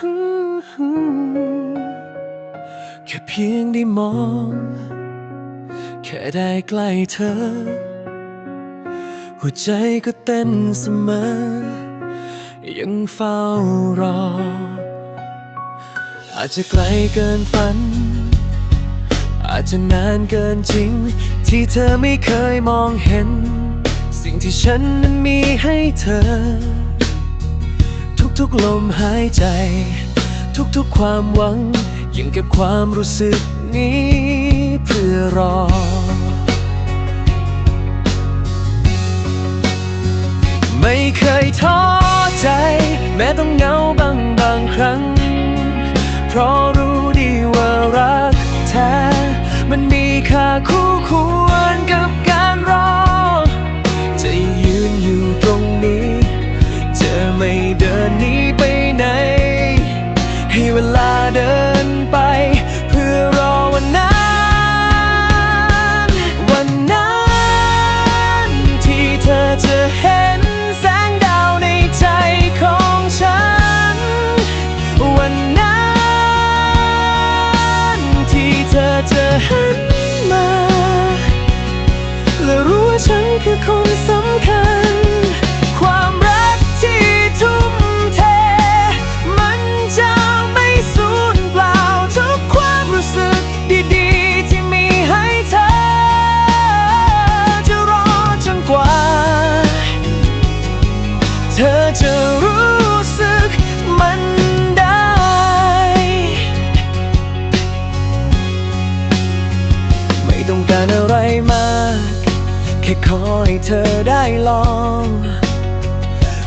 แค่เพียงได้มอง แค่ได้ใกล้เธอ หัวใจก็เต้นเสมอ ยังเฝ้ารอ อาจจะไกลเกินฝัน อาจจะนานเกินจริง ที่เธอไม่เคยมองเห็น สิ่งที่ฉันนั้นมีให้เธอ ทุกๆลมหายใจ ทุกๆความหวัง ยังเก็บความรู้สึกนี้ เพื่อรอ ไม่เคยท้อใจ แม้ต้องเหงาบางบางครั้ง เพราะรู้ดีว่ารักแท้ มันมีค่าคู่ควร ลอง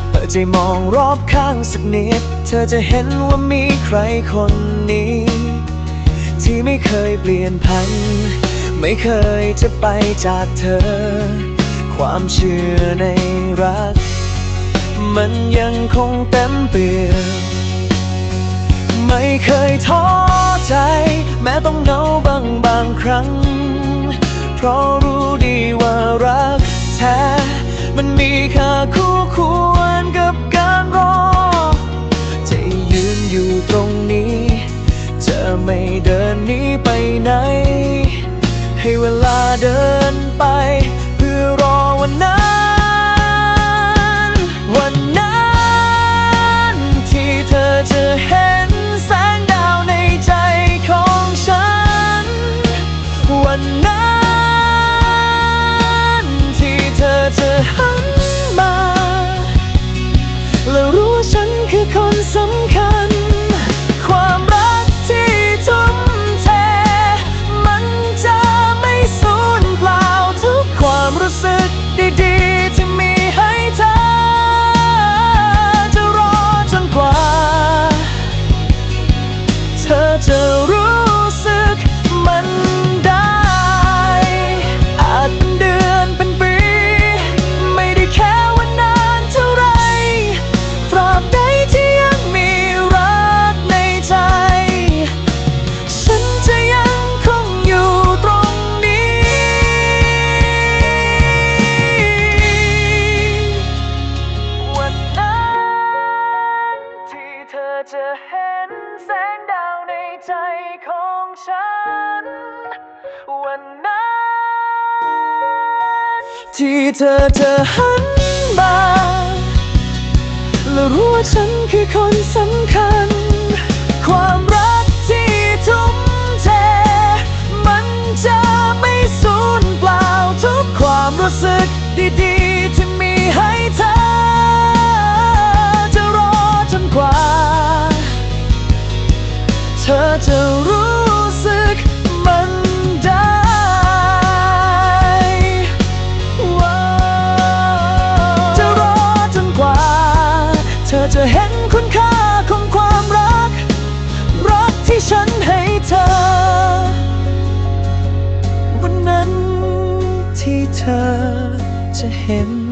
เปิดใจมองรอบข้างสักนิด เธอจะเห็นว่ามีใครคนนี้ ที่ไม่เคยเปลี่ยนพัน ไม่เคยจะไปจากเธอ ความเชื่อในรัก มันยังคงเต็มเปี่ยมไม่เคยท้อใจ แม้ต้องเหงาบางบางครั้ง เพราะรู้ ไหน ให้เวลาเดินไป เพื่อรอวันนั้น วันนั้นที่เธอจะเห็นแสงดาวในใจของฉัน วันนั้นที่เธอจะหันมา และรู้ว่าฉันคือคนสำคัญ ดีๆ ที่มีให้เธอ จะรอจนกว่า เธอจะรู้ จะเห็นแสงดาวในใจของฉัน วันนั้น ที่เธอจะหันมาและรู้ว่าฉันคือคนสำคัญ ความรักที่ทุ่มเท มันจะไม่สูญเปล่าทุกความรู้สึกดี เห็นคุณค่าของความรัก รักที่ฉันให้เธอ วันนั้นที่เธอจะเห็น